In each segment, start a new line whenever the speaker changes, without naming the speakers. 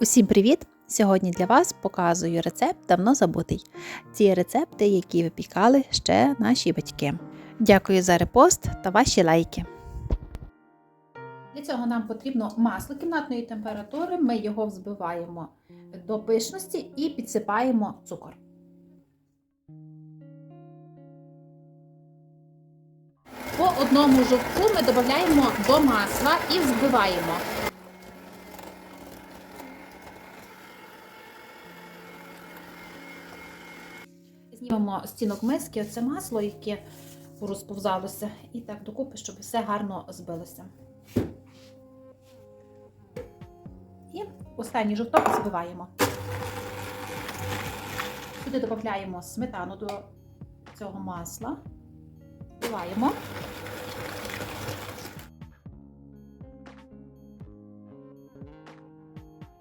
Усім привіт! Сьогодні для вас показую рецепт давно забутий. Ці рецепти, які випікали ще наші батьки. Дякую за репост та ваші лайки. Для цього нам потрібно масло кімнатної температури. Ми його взбиваємо до пишності і підсипаємо цукор. По одному жовтку ми додаємо до масла і взбиваємо. Стінок миски оце масло, яке розповзалося, і так докупи, щоб все гарно збилося. І останній жовток збиваємо. Сюди додаємо сметану до цього масла, збиваємо.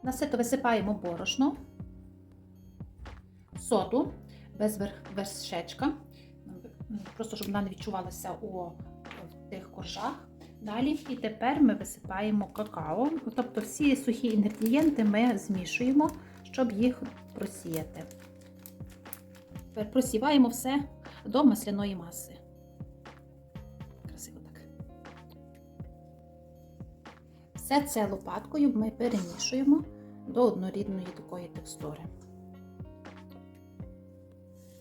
На сито висипаємо борошно, соду без вершечка, просто щоб вона не відчувалася у тих коржах. Далі і тепер ми висипаємо какао, тобто всі сухі інгредієнти ми змішуємо, щоб їх просіяти. Тепер просіваємо все до масляної маси. Красиво так. Все це лопаткою ми перемішуємо до однорідної такої текстури.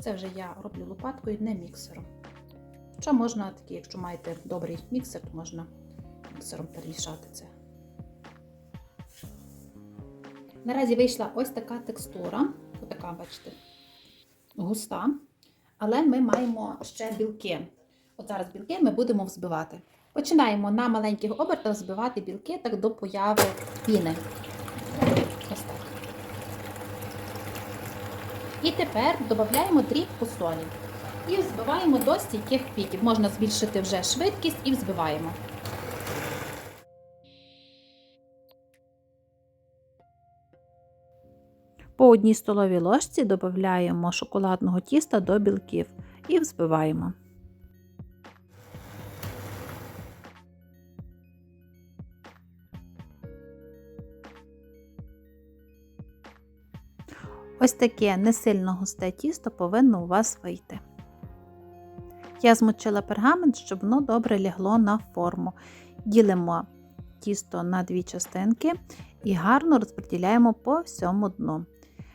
Це вже я роблю лопаткою, не міксером. Хоча можна такі, якщо маєте добрий міксер, то можна міксером перемішати це. Наразі вийшла ось така текстура, отака, бачите, густа. Але ми маємо ще білки. От зараз білки ми будемо взбивати. Починаємо на маленьких обертах збивати білки так до появи піни. Ось так. І тепер додаємо дрібку солі. І взбиваємо до стійких піків. Можна збільшити вже швидкість і взбиваємо. По одній столовій ложці додаємо шоколадного тіста до білків і взбиваємо. Ось таке не сильно густе тісто повинно у вас вийти. Я змочила пергамент, щоб воно добре лягло на форму. Ділимо тісто на дві частинки і гарно розподіляємо по всьому дну.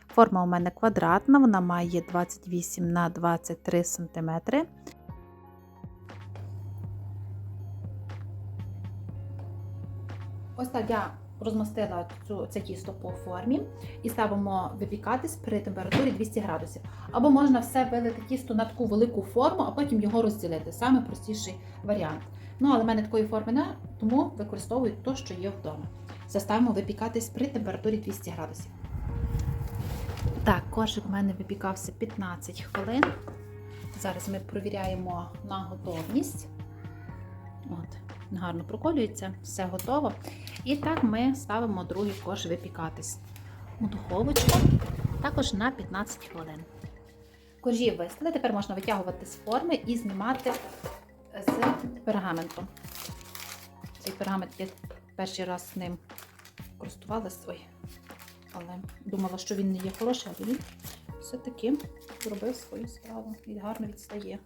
Форма у мене квадратна, вона має 28 на 23 см. Ось так я розмастила цю, це тісто по формі і ставимо випікатись при температурі 200 градусів. Або можна все вилити тісто на таку велику форму, а потім його розділити. Саме простіший варіант. Ну, але в мене такої форми не, тому використовую те, що є вдома. Заставимо випікатись при температурі 200 градусів. Так, кошик у мене випікався 15 хвилин. Зараз ми провіряємо на готовність. От, гарно проколюється, все готово. І так ми ставимо другий кош випікатись у духовочку, також на 15 хвилин. Коржі вистили, тепер можна витягувати з форми і знімати з пергаменту. Цей пергамент я перший раз ним користувалась, ой, але думала, що він не є хороший, але він все-таки зробив свою справу і гарно відстає.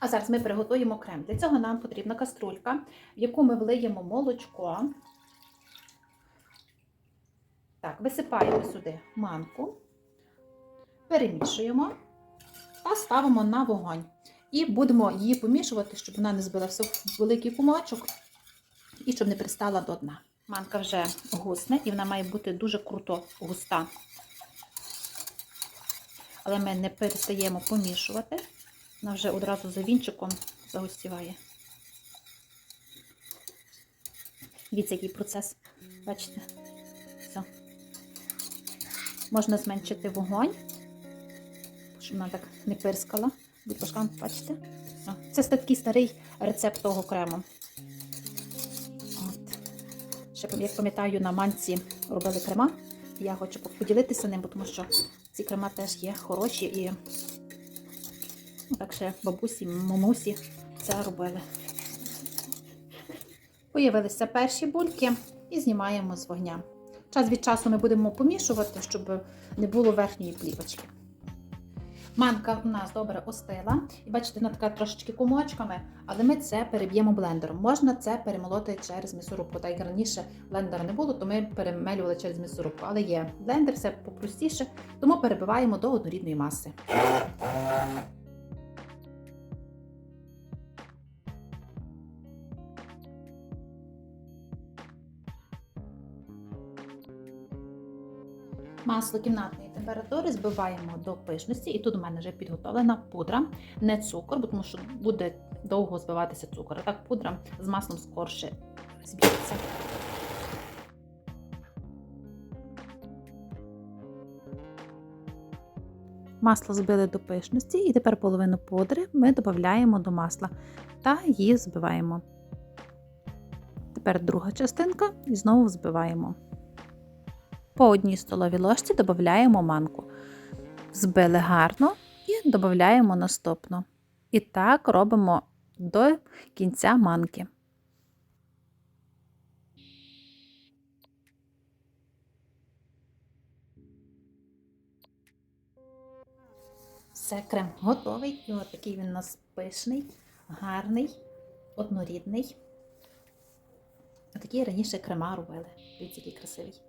А зараз ми приготуємо крем. Для цього нам потрібна каструлька, в яку ми влиємо молочко. Так, висипаємо сюди манку, перемішуємо та ставимо на вогонь. І будемо її помішувати, щоб вона не збилася в великий кумочок і щоб не пристала до дна. Манка вже гусне і вона має бути дуже круто густа. Але ми не перестаємо помішувати. Вона вже одразу за вінчиком загустіває. Дивіться, який процес. Бачите? Все. Можна зменшити вогонь, щоб вона так не пирскала. Бульбашкам, бачите? О, Це такий старий рецепт того крему. От. Ще, як пам'ятаю, на манці робили крема. Я хочу поділитися ним, тому що ці крема теж є хороші і так ще бабусі, мамусі це робили. Появилися перші бульки і знімаємо з вогня. Час від часу ми будемо помішувати, щоб не було верхньої плівочки. Манка в нас добре остила. І бачите, вона така трошечки комочками, але ми це переб'ємо блендером. Можна це перемолоти через м'ясорубку. Так як раніше блендера не було, то ми перемелювали через м'ясорубку. Але є блендер, все попростіше, тому перебиваємо до однорідної маси. Масло кімнатної температури збиваємо до пишності, і тут у мене вже підготовлена пудра, не цукор, тому що буде довго збиватися цукор. А так пудра з маслом скорше зб'ється. Масло збили до пишності, і тепер половину пудри ми додаємо до масла та її збиваємо. Тепер друга частинка і знову взбиваємо. По одній столовій ложці додаємо манку. Збили гарно і додаємо наступну. І так робимо до кінця манки. Все, крем готовий. І от такий він у нас пишний, гарний, однорідний. Отакі раніше крема робили. Дивіться, який красивий.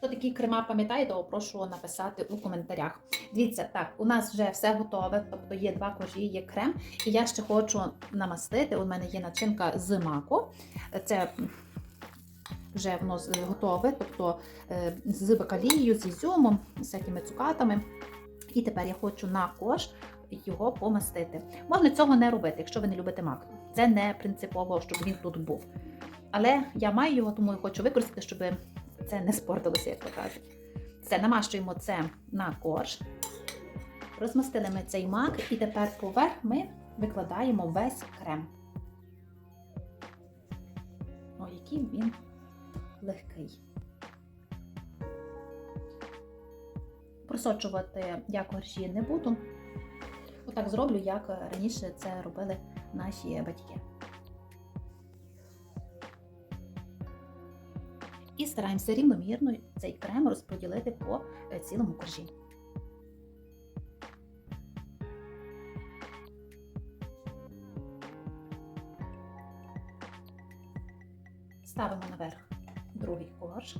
Хто такі крема пам'ятає, то прошу написати у коментарях. Дивіться, так, у нас вже все готове, тобто є два кожі, є крем. І я ще хочу намастити. У мене є начинка з маку. Це вже воно готове, тобто е, з бакалією, з ізюмом, з всякими цукатами. І тепер я хочу на кош його помастити. Можна цього не робити, якщо ви не любите мак. Це не принципово, щоб він тут був. Але я маю його, тому я хочу використати, щоб це не спортилося, як то кажуть. Все, намащуємо це на корж. Розмастили ми цей мак, і тепер поверх ми викладаємо весь крем. О, який він легкий. Просочувати я коржі не буду. Отак зроблю, як раніше це робили наші батьки. І стараємося рівномірно цей крем розподілити по е, цілому коржі. Ставимо наверх другий корж,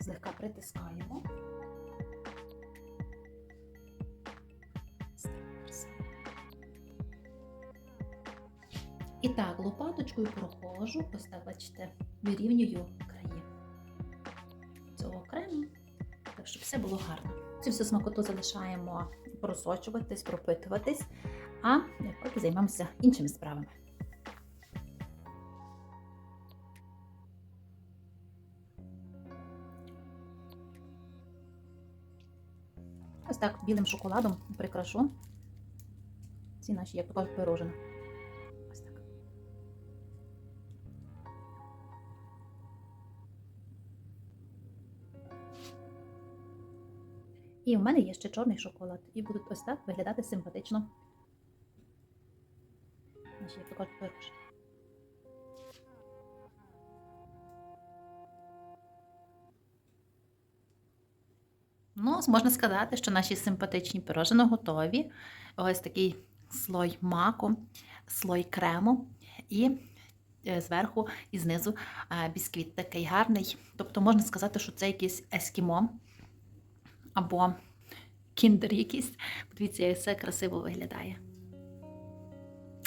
злегка притискаємо. І так, лопаточкою проходжу, ось бачите, вирівнюю краї цього крему, так щоб все було гарно. Цю всю смакоту залишаємо просочуватись, пропитуватись, а поки займемося іншими справами. Ось так білим шоколадом прикрашу ці наші, як то кажуть, пирожина. І в мене є ще чорний шоколад. І будуть ось так виглядати симпатично. Ну, можна сказати, що наші симпатичні пирожини готові. Ось такий слой маку, слой крему і е, зверху і знизу е, бісквіт такий гарний. Тобто можна сказати, що це якийсь ескімо або кіндер якийсь. Подивіться, як все красиво виглядає.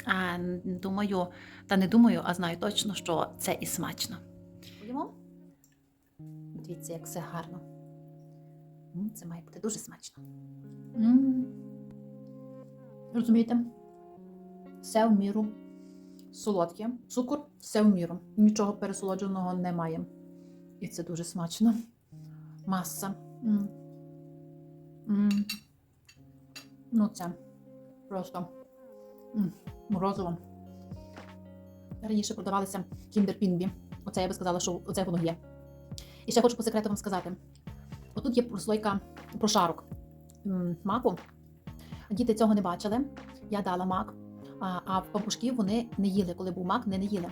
А, думаю, та не думаю, а знаю точно, що це і смачно. Дивіться, як все гарно. Це має бути дуже смачно. Розумієте? Все в міру солодке. Цукор все в міру. Нічого пересолодженого немає. І це дуже смачно. Маса. Ну це просто морозиво. Раніше продавалися Pingvi. Оце я би сказала, що оце воно є. І ще хочу по секрету вам сказати: отут є прослойка прошарок маку. Діти цього не бачили. Я дала мак, а пампушків вони не їли. Коли був мак, не, не їли.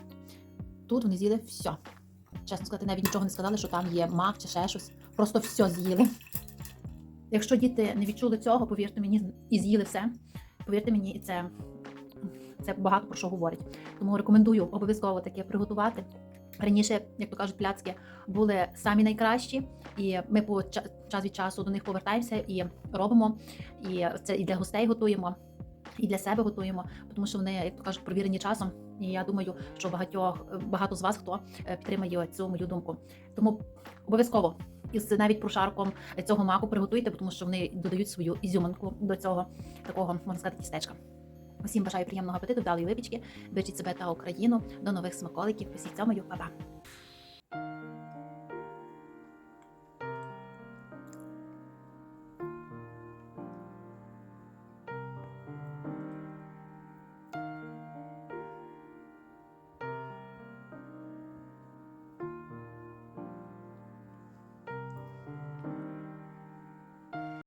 Тут вони з'їли все. Чесно сказати, навіть нічого не сказали, що там є мак чи ще щось. Просто все з'їли. Якщо діти не відчули цього, повірте мені, і з'їли все. Повірте мені, і це, це багато про що говорить. Тому рекомендую обов'язково таке приготувати. Раніше, як то кажуть, пляцки були самі найкращі, і ми по ча- час від часу до них повертаємося і робимо. І це і для гостей готуємо, і для себе готуємо, тому що вони, як то кажуть, провірені часом. І я думаю, що багатьох багато з вас хто е, підтримає цю мою думку. Тому обов'язково із навіть прошарком цього маку приготуйте, тому що вони додають свою ізюминку до цього такого, можна сказати, тістечка. Усім бажаю приємного апетиту, вдалої випічки. Бережіть себе та Україну. До нових смаколиків. Усіх цьомою, па-па!